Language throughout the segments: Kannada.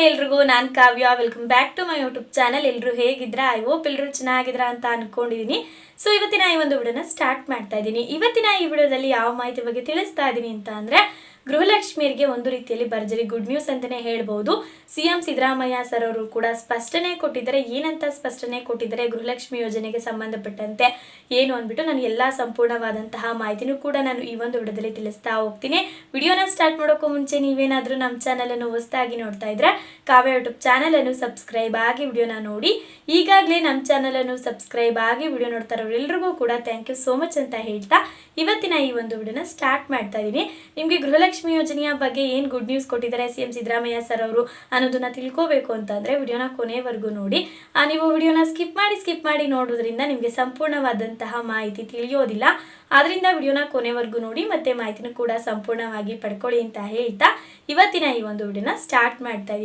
ನಮಸ್ತೆ ಎಲ್ರಿಗೂ, ನಾನು Kavya. Welcome back to my YouTube channel ಎಲ್ಲರೂ ಹೇಗಿದ್ರ? ಐ ಹೋಪ್ ಎಲ್ಲರೂ ಚೆನ್ನಾಗಿದ್ರ ಅಂತ ಅನ್ಕೊಂಡಿದ್ದೀನಿ ಸೊ ಇವತ್ತಿನ ಈ ಒಂದು ವಿಡಿಯೋನ ಸ್ಟಾರ್ಟ್ ಮಾಡ್ತಾ ಇದ್ದೀನಿ. ಇವತ್ತಿನ ಈ ವಿಡಿಯೋದಲ್ಲಿ ಯಾವ ಮಾಹಿತಿ ಬಗ್ಗೆ ತಿಳಿಸ್ತಾ ಇದ್ದೀನಿ ಅಂತ ಅಂದರೆ ಗೃಹಲಕ್ಷ್ಮಿಯರಿಗೆ ಒಂದು ರೀತಿಯಲ್ಲಿ ಭರ್ಜರಿ ಗುಡ್ ನ್ಯೂಸ್ ಅಂತಲೇ ಹೇಳ್ಬೋದು. ಸಿ ಸಿಎಂ ಸಿದ್ದರಾಮಯ್ಯ ಸರ್ ಅವರು ಕೂಡ ಸ್ಪಷ್ಟನೆ ಕೊಟ್ಟಿದ್ದಾರೆ. ಏನಂತ ಸ್ಪಷ್ಟನೆ ಕೊಟ್ಟಿದ್ದಾರೆ ಗೃಹಲಕ್ಷ್ಮಿ ಯೋಜನೆಗೆ ಸಂಬಂಧಪಟ್ಟಂತೆ? ಏನು ಅಂದ್ಬಿಟ್ಟು ನಾನು ಎಲ್ಲಾ ಸಂಪೂರ್ಣವಾದಂತಹ ಮಾಹಿತಿನೂ ಕೂಡ ನಾನು ಈ ಒಂದು ವಿಡಿಯೋದಲ್ಲಿ ತಿಳಿಸ್ತಾ ಹೋಗ್ತೀನಿ. ವಿಡಿಯೋನ ಸ್ಟಾರ್ಟ್ ಮಾಡೋಕ್ಕೂ ಮುಂಚೆ ನೀವೇನಾದರೂ ನಮ್ಮ ಚಾನಲನ್ನು ಹೊಸದಾಗಿ ನೋಡ್ತಾ ಇದ್ರೆ ಕಾವ್ಯ ಯೂಟ್ಯೂಬ್ ಚಾನಲ್ ಅನ್ನು ಸಬ್ಸ್ಕ್ರೈಬ್ ಆಗಿ ವಿಡಿಯೋನ ನೋಡಿ. ಈಗಾಗಲೇ ನಮ್ಮ ಚಾನಲ್ ಅನ್ನು ಸಬ್ಸ್ಕ್ರೈಬ್ ಆಗಿ ವಿಡಿಯೋ ನೋಡ್ತಾ ಇರೋರೆಲ್ರಿಗೂ ಕೂಡ ಥ್ಯಾಂಕ್ ಯು ಸೋ ಮಚ್ ಅಂತ ಹೇಳ್ತಾ ಇವತ್ತಿನ ಈ ಒಂದು ವಿಡಿಯೋನ ಸ್ಟಾರ್ಟ್ ಮಾಡ್ತಾ ಇದ್ದೀನಿ ನಿಮಗೆ ಗೃಹಲಕ್ಷ್ಮಿ ಯೋಜನೆಯ ಬಗ್ಗೆ ಏನು ಗುಡ್ ನ್ಯೂಸ್ ಕೊಟ್ಟಿದ್ದಾರೆ ಸಿ ಎಂ ಸಿದ್ದರಾಮಯ್ಯ ಸರ್ ಅವರು ಅನ್ನೋದನ್ನ ತಿಳ್ಕೋಬೇಕು ಅಂತಂದ್ರೆ ವಿಡಿಯೋನ ಕೊನೆವರೆಗೂ ನೋಡಿ. ನೀವು ವಿಡಿಯೋನ ಸ್ಕಿಪ್ ಮಾಡಿ ಸ್ಕಿಪ್ ಮಾಡಿ ನೋಡೋದ್ರಿಂದ ನಿಮಗೆ ಸಂಪೂರ್ಣವಾದಂತಹ ಮಾಹಿತಿ ತಿಳಿಯೋದಿಲ್ಲ. ಆದ್ರಿಂದ ವಿಡಿಯೋನ ಕೊನೆವರೆಗೂ ನೋಡಿ, ಮತ್ತೆ ಮಾಹಿತಿನೂ ಕೂಡ ಸಂಪೂರ್ಣವಾಗಿ ಪಡ್ಕೊಳ್ಳಿ ಅಂತ ಹೇಳ್ತಾ ಇವತ್ತಿನ ಈ ಒಂದು ವಿಡಿಯೋನ ಸ್ಟಾರ್ಟ್ ಮಾಡ್ತಾ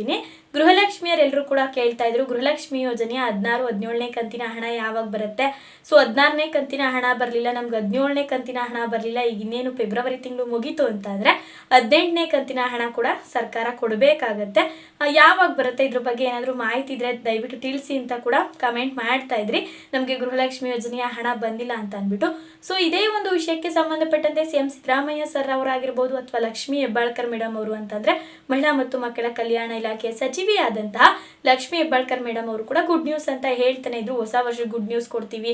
ಗೃಹಲಕ್ಷ್ಮಿಯರೆಲ್ಲರೂ ಕೂಡ ಕೇಳ್ತಾ ಇದ್ರು, ಗೃಹಲಕ್ಷ್ಮಿ ಯೋಜನೆಯ ಹದಿನಾರು, ಹದಿನೇಳನೇ ಕಂತಿನ ಹಣ ಯಾವಾಗ ಬರುತ್ತೆ? ಸೊ ಹದಿನಾರನೇ ಕಂತಿನ ಹಣ ಬರಲಿಲ್ಲ, ನಮ್ಗೆ ಹದಿನೇಳನೇ ಕಂತಿನ ಹಣ ಬರಲಿಲ್ಲ, ಈಗ ಇನ್ನೇನು ಫೆಬ್ರವರಿ ತಿಂಗಳು ಮುಗೀತು ಅಂತ ಅಂದರೆ ಹದಿನೆಂಟನೇ ಕಂತಿನ ಹಣ ಕೂಡ ಸರ್ಕಾರ ಕೊಡಬೇಕಾಗತ್ತೆ. ಯಾವಾಗ ಬರುತ್ತೆ? ಇದ್ರ ಬಗ್ಗೆ ಏನಾದರೂ ಮಾಹಿತಿ ಇದ್ರೆ ದಯವಿಟ್ಟು ತಿಳಿಸಿ ಅಂತ ಕೂಡ ಕಮೆಂಟ್ ಮಾಡ್ತಾ ಇದ್ರಿ. ನಮಗೆ ಗೃಹಲಕ್ಷ್ಮಿ ಯೋಜನೆಯ ಹಣ ಬಂದಿಲ್ಲ ಅಂತ ಅಂದ್ಬಿಟ್ಟು. ಸೊ ಇದೇ ಒಂದು ವಿಷಯಕ್ಕೆ ಸಂಬಂಧಪಟ್ಟಂತೆ ಸಿ ಎಂ ಸಿದ್ದರಾಮಯ್ಯ ಸರ್ ಅವರಾಗಿರ್ಬೋದು ಅಥವಾ ಲಕ್ಷ್ಮಿ ಹೆಬ್ಬಾಳ್ಕರ್ ಮೇಡಮ್ ಅವರು ಅಂತಂದ್ರೆ ಮಹಿಳಾ ಮತ್ತು ಮಕ್ಕಳ ಕಲ್ಯಾಣ ಇಲಾಖೆಯ ಸಚಿವೆಯಾದಂತಹ ಲಕ್ಷ್ಮಿ ಹೆಬ್ಬಾಳ್ಕರ್ ಮೇಡಮ್ ಅವರು ಕೂಡ ಗುಡ್ ನ್ಯೂಸ್ ಅಂತ ಹೇಳ್ತಾನೆ. ಇದ್ರು ಹೊಸ ವರ್ಷ ಗುಡ್ ನ್ಯೂಸ್ ಕೊಡ್ತೀವಿ.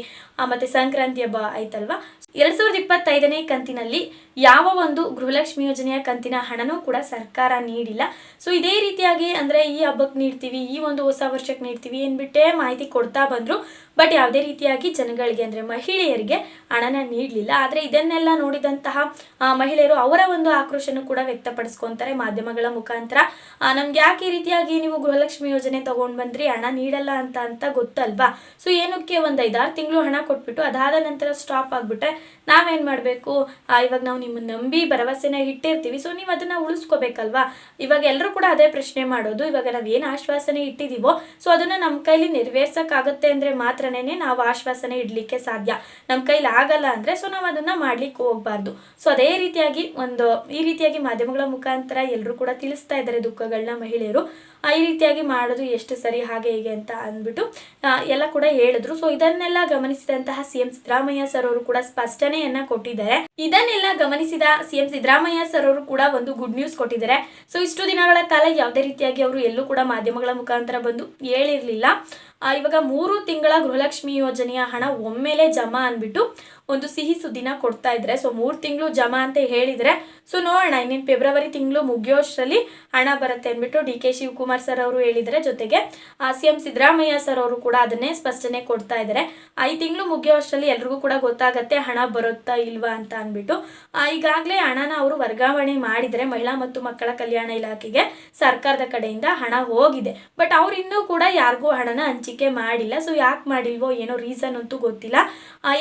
ಮತ್ತೆ ಸಂಕ್ರಾಂತಿ ಹಬ್ಬ ಆಯ್ತಲ್ವಾ? ಎರಡ್ ಸಾವಿರದ ಇಪ್ಪತ್ತೈದನೇ ಕಂತಿನಲ್ಲಿ ಯಾವ ಒಂದು ಗೃಹಲಕ್ಷ್ಮಿ ಯೋಜನೆಯ ಕಂತಿನ ಹಣನೂ ಕೂಡ ಸರ್ಕಾರ ನೀಡಿಲ್ಲ. ಸೊ ಇದೇ ರೀತಿಯಾಗಿ ಅಂದ್ರೆ ಈ ಹಬ್ಬಕ್ಕೆ ನೀಡ್ತೀವಿ, ಈ ಒಂದು ಹೊಸ ವರ್ಷಕ್ಕೆ ನೀಡ್ತೀವಿ ಅಂದ್ಬಿಟ್ಟೇ ಮಾಹಿತಿ ಕೊಡ್ತಾ ಬಂದ್ರು. ಬಟ್ ಯಾವುದೇ ರೀತಿಯಾಗಿ ಜನಗಳಿಗೆ ಅಂದ್ರೆ ಮಹಿಳೆಯರಿಗೆ ಹಣನ ನೀಡಲಿಲ್ಲ. ಆದ್ರೆ ಇದನ್ನೆಲ್ಲ ನೋಡಿದಂತಹ ಮಹಿಳೆಯರು ಅವರ ಒಂದು ಆಕ್ರೋಶನ ಕೂಡ ವ್ಯಕ್ತಪಡಿಸ್ಕೊಂತಾರೆ ಮಾಧ್ಯಮಗಳ ಮುಖಾಂತರ. ನಮ್ಗೆ ಯಾಕೆ ಈ ರೀತಿಯಾಗಿ ನೀವು ಗೃಹಲಕ್ಷ್ಮಿ ಯೋಜನೆ ತಗೊಂಡ್ ಬಂದ್ರಿ, ಹಣ ನೀಡಲ್ಲ ಅಂತ ಅಂತ ಗೊತ್ತಲ್ವಾ? ಸೊ ಏನಕ್ಕೆ ಒಂದು ಐದಾರು ತಿಂಗಳು ಹಣ ಕೊಟ್ಬಿಟ್ಟು ಅದಾದ ನಂತರ ಸ್ಟಾಪ್ ಆಗ್ಬಿಟ್ರೆ ನಾವೇನ್ ಮಾಡ್ಬೇಕು? ಇವಾಗ ನಾವು ನಿಮ್ಮನ್ನ ನಂಬಿ ಭರವಸೆನ ಇಟ್ಟಿರ್ತೀವಿ ಸೊ ನೀವು ಅದನ್ನ ಉಳಿಸ್ಕೋಬೇಕಲ್ವಾ? ಇವಾಗ ಎಲ್ಲರೂ ಕೂಡ ಅದೇ ಪ್ರಶ್ನೆ ಮಾಡೋದು, ಇವಾಗ ನಾವ್ ಏನ್ ಆಶ್ವಾಸನೆ ಇಟ್ಟಿದೀವೋ ಸೊ ಅದನ್ನ ನಮ್ಮ ಕೈಲಿ ನೆರವೇರ್ಸಕ್ ಆಗುತ್ತೆ ಅಂದ್ರೆ ಮಾತ್ರನೇ ನಾವು ಆಶ್ವಾಸನೆ ಇಡ್ಲಿಕ್ಕೆ ಸಾಧ್ಯ. ನಮ್ಮ ಕೈಲಿ ಆಗಲ್ಲ ಅಂದ್ರೆ ಸೊ ನಾವು ಅದನ್ನ ಮಾಡ್ಲಿಕ್ಕೆ ಹೋಗ್ಬಾರ್ದು. ಸೊ ಅದೇ ರೀತಿಯಾಗಿ ಒಂದು, ಈ ರೀತಿಯಾಗಿ ಮಾಧ್ಯಮಗಳ ಮುಖಾಂತರ ಎಲ್ಲರೂ ಕೂಡ ತಿಳಿಸ್ತಾ ಇದ್ದಾರೆ ದುಃಖಗಳನ್ನ ಮಹಿಳೆಯರು. ಈ ರೀತಿಯಾಗಿ ಮಾಡೋದು ಎಷ್ಟು ಸರಿ, ಹಾಗೆ ಹೀಗೆ ಅಂತ ಅಂದ್ಬಿಟ್ಟು ಎಲ್ಲ ಕೂಡ ಹೇಳಿದ್ರು. ಸೊ ಇದನ್ನೆಲ್ಲ ಗಮನಿಸಿದಂತಹ ಸಿಎಂ ಸಿದ್ದರಾಮಯ್ಯ ಸರ್ ಅವರು ಕೂಡ ಸ್ಪಷ್ಟನೆಯನ್ನ ಕೊಟ್ಟಿದ್ದಾರೆ. ಇದನ್ನೆಲ್ಲ ಗಮನಿಸಿದ ಸಿಎಂ ಸಿದ್ದರಾಮಯ್ಯ ಸರ್ ಅವರು ಕೂಡ ಒಂದು ಗುಡ್ ನ್ಯೂಸ್ ಕೊಟ್ಟಿದ್ದಾರೆ. ಸೊ ಇಷ್ಟು ದಿನಗಳ ಕಾಲ ಯಾವುದೇ ರೀತಿಯಾಗಿ ಅವರು ಎಲ್ಲೂ ಕೂಡ ಮಾಧ್ಯಮಗಳ ಮುಖಾಂತರ ಬಂದು ಹೇಳಿರ್ಲಿಲ್ಲ. ಇವಾಗ ಮೂರು ತಿಂಗಳ ಗೃಹಲಕ್ಷ್ಮಿ ಯೋಜನೆಯ ಹಣ ಒಮ್ಮೆಲೆ ಜಮಾ ಅಂದ್ಬಿಟ್ಟು ಒಂದು ಸಿಹಿ ಸುದ್ದಿನ ಕೊಡ್ತಾ ಇದ್ರೆ ಸೊ ಮೂರು ತಿಂಗಳು ಜಮಾ ಅಂತ ಹೇಳಿದ್ರೆ ಸೊ ನೋಡೋಣ ಇನ್ನೇನು ಫೆಬ್ರವರಿ ತಿಂಗಳು ಮುಗಿಯೋಷ್ಟರಲ್ಲಿ ಹಣ ಬರುತ್ತೆ ಅಂದ್ಬಿಟ್ಟು ಡಿ ಕೆ ಶಿವಕುಮಾರ್ ಸರ್ ಅವರು ಹೇಳಿದರೆ. ಜೊತೆಗೆ ಸಿ ಎಂ ಸಿದ್ದರಾಮಯ್ಯ ಸರ್ ಅವರು ಕೂಡ ಅದನ್ನೇ ಸ್ಪಷ್ಟನೆ ಕೊಡ್ತಾ ಇದ್ದಾರೆ ಐದು ತಿಂಗಳು ಮುಗಿಯೋಷ್ಟರಲ್ಲಿ ಎಲ್ರಿಗೂ ಕೂಡ ಗೊತ್ತಾಗತ್ತೆ ಹಣ ಬರುತ್ತಾ ಇಲ್ವಾ ಅಂತ ಅಂದ್ಬಿಟ್ಟು. ಈಗಾಗಲೇ ಹಣನ ಅವರು ವರ್ಗಾವಣೆ ಮಾಡಿದರೆ ಮಹಿಳಾ ಮತ್ತು ಮಕ್ಕಳ ಕಲ್ಯಾಣ ಇಲಾಖೆಗೆ ಸರ್ಕಾರದ ಕಡೆಯಿಂದ ಹಣ ಹೋಗಿದೆ. ಬಟ್ ಅವ್ರು ಇನ್ನೂ ಕೂಡ ಯಾರಿಗೂ ಹಣನ ಹಂಚಿಕೆ ಮಾಡಿಲ್ಲ. ಸೊ ಯಾಕೆ ಮಾಡಿಲ್ವೋ ಏನೋ ರೀಸನ್ ಅಂತೂ ಗೊತ್ತಿಲ್ಲ.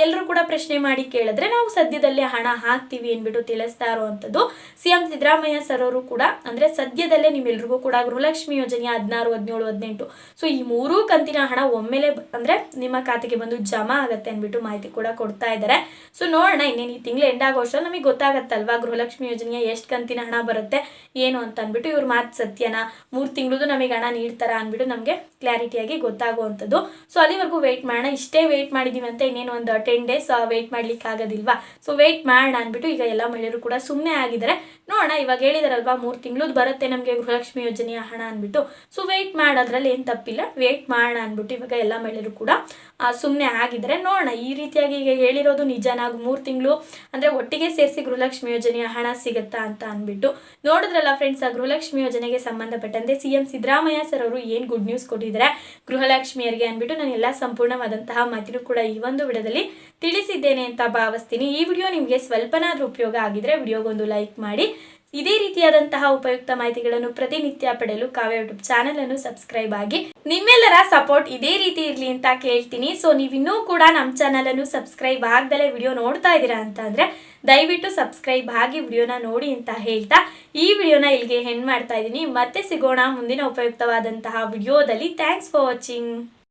ಎಲ್ಲರೂ ಕೂಡ ಪ್ರಶ್ನೆ ಮಾಡಿ ಕೇಳಿದ್ರೆ ನಾವು ಸದ್ಯದಲ್ಲೇ ಹಣ ಹಾಕ್ತೀವಿ ಅಂದ್ಬಿಟ್ಟು ತಿಳಿಸ್ತಾ ಇರುವಂಥದ್ದು. ಸಿಎಂ ಸಿದ್ದರಾಮಯ್ಯ ಸರ್ ಅವರು ಕೂಡ, ಅಂದ್ರೆ ಸದ್ಯದಲ್ಲೇ ನಿಮ್ಮೆಲ್ರಿಗೂ ಕೂಡ ಗೃಹಲಕ್ಷ್ಮಿ ಯೋಜನೆ ಹದಿನಾರು, ಹದಿನೇಳು, ಹದಿನೆಂಟು. ಸೊ ಈ ಮೂರೂ ಕಂತಿನ ಹಣ ಒಮ್ಮೆಲೆ ಅಂದ್ರೆ ನಿಮ್ಮ ಖಾತೆಗೆ ಬಂದು ಜಮಾ ಆಗುತ್ತೆ ಅಂದ್ಬಿಟ್ಟು ಮಾಹಿತಿ ಕೂಡ ಕೊಡ್ತಾ ಇದ್ದಾರೆ ಸೊ ನೋಡೋಣ ಇನ್ನೇನು ಈ ತಿಂಗಳು ಎಂಡ್ ಆಗೋಷ್ಟರಲ್ಲಿ ನಮಗೆ ಗೊತ್ತಾಗತ್ತಲ್ವಾ? ಗೃಹಲಕ್ಷ್ಮಿ ಯೋಜನೆಯ ಎಷ್ಟು ಕಂತಿನ ಹಣ ಬರುತ್ತೆ, ಏನು ಅಂತ ಅಂದ್ಬಿಟ್ಟು ಇವ್ರ ಮಾತು ಸತ್ಯನಾ. ಮೂರು ತಿಂಗಳದು ನಮಗೆ ಹಣ ನೀಡ್ತಾರ ಅಂದ್ಬಿಟ್ಟು ನಮಗೆ ಕ್ಲಾರಿಟಿಯಾಗಿ ಗೊತ್ತಾಗುವಂಥದ್ದು ಸೊ ಅಲ್ಲಿವರೆಗೂ ವೆಯ್ಟ್ ಮಾಡೋಣ. ಇಷ್ಟೇ ವೆಯ್ಟ್ ಮಾಡಿದ್ದೀವಿ ಅಂತ ಇನ್ನೇನು ಒಂದು ಟೆನ್ ಡೇಸ್ ವೆಯ್ಟ್ ಮಾಡ್ಲಿಕ್ಕೆ ಆಗೋದಿಲ್ವಾ? ಸೊ ವೆಯ್ಟ್ ಮಾಡೋಣ ಅಂದ್ಬಿಟ್ಟು ಈಗ ಎಲ್ಲ ಮಹಿಳೆಯರು ಕೂಡ ಸುಮ್ಮನೆ ಆಗಿದ್ದಾರೆ. ನೋಡೋಣ, ಇವಾಗ ಹೇಳಿದಾರಲ್ವಾ, ಮೂರು ತಿಂಗಳದ್ದು ಬರುತ್ತೆ ನಮಗೆ ಗೃಹಲಕ್ಷ್ಮಿ ಯೋಜನೆಯ ಹಣ ಅಂದ್ಬಿಟ್ಟು. ಸೊ ವೆಯ್ಟ್ ಮಾಡೋದ್ರಲ್ಲಿ ಏನು ತಪ್ಪಿಲ್ಲ. ವೆಯ್ಟ್ ಮಾಡೋಣ ಅಂದ್ಬಿಟ್ಟು ಇವಾಗ ಎಲ್ಲ ಮಹಿಳೆಯರು ಕೂಡ ಸುಮ್ಮನೆ ಆಗಿದ್ದಾರೆ. ನೋಡೋಣ, ಈ ರೀತಿಯಾಗಿ ಈಗ ಹೇಳಿರೋದು ನಿಜನಾ? ಮೂರು ತಿಂಗಳು, ಅಂದರೆ ಒಟ್ಟಿಗೆ ಸೇರಿಸಿ ಗೃಹಲಕ್ಷ್ಮಿ ಯೋಜನೆಯ ಹಣ ಸಿಗುತ್ತಾ ಅಂತ ಅಂದ್ಬಿಟ್ಟು. ನೋಡಿದ್ರಲ್ಲ ಫ್ರೆಂಡ್ಸ್ ಆ ಗೃಹಲಕ್ಷ್ಮಿ ಯೋಜನೆಗೆ ಸಂಬಂಧಪಟ್ಟಂತೆ ಸಿ ಎಂ ಸಿದ್ದರಾಮಯ್ಯ ಸರ್ ಅವರು ಏನು ಗುಡ್ ನ್ಯೂಸ್ ಕೊಟ್ಟಿದ್ದಾರೆ? ಗೃಹಲಕ್ಷ್ಮಿಯರಿಗೆ ಅಂದ್ಬಿಟ್ಟು ನಾನು ಎಲ್ಲ ಸಂಪೂರ್ಣವಾದಂತಹ ಮಾತಿನೂ ಕೂಡ ಈ ಒಂದು ವಿಡಿಯೋದಲ್ಲಿ ತಿಳಿಸಿದ್ದೇನೆ ಅಂತ ಭಾವಿಸ್ತೀನಿ. ಈ ವಿಡಿಯೋ ನಿಮಗೆ ಸ್ವಲ್ಪನಾದ್ರೂ ಉಪಯೋಗ ಆಗಿದ್ರೆ ವಿಡಿಯೋಗೊಂದು ಲೈಕ್ ಮಾಡಿ. ಇದೇ ರೀತಿಯಾದಂತಹ ಉಪಯುಕ್ತ ಮಾಹಿತಿಗಳನ್ನು ಪ್ರತಿನಿತ್ಯ ಪಡೆಯಲು ಕಾವ್ಯ ಯೂಟ್ಯೂಬ್ ಚಾನೆಲ್ ಅನ್ನು ಸಬ್ಸ್ಕ್ರೈಬ್ ಆಗಿ ನಿಮ್ಮೆಲ್ಲರ ಸಪೋರ್ಟ್ ಇದೇ ರೀತಿ ಇರಲಿ ಅಂತ ಕೇಳ್ತೀನಿ. ಸೊ ನೀವಿನ್ನೂ ಕೂಡ ನಮ್ಮ ಚಾನೆಲ್ ಅನ್ನು ಸಬ್ಸ್ಕ್ರೈಬ್ ಆಗ್ದಲೇ ವಿಡಿಯೋ ನೋಡ್ತಾ ಇದ್ದೀರಾ ಅಂತ ಅಂದ್ರೆ ದಯವಿಟ್ಟು ಸಬ್ಸ್ಕ್ರೈಬ್ ಆಗಿ ವಿಡಿಯೋನ ನೋಡಿ ಅಂತ ಹೇಳ್ತಾ ಈ ವಿಡಿಯೋನ ಇಲ್ಲಿಗೆ ಹೆಣ್ ಮಾಡ್ತಾ ಇದ್ದೀನಿ. ಮತ್ತೆ ಸಿಗೋಣ ಮುಂದಿನ ಉಪಯುಕ್ತವಾದಂತಹ ವಿಡಿಯೋದಲ್ಲಿ. Thanks for watching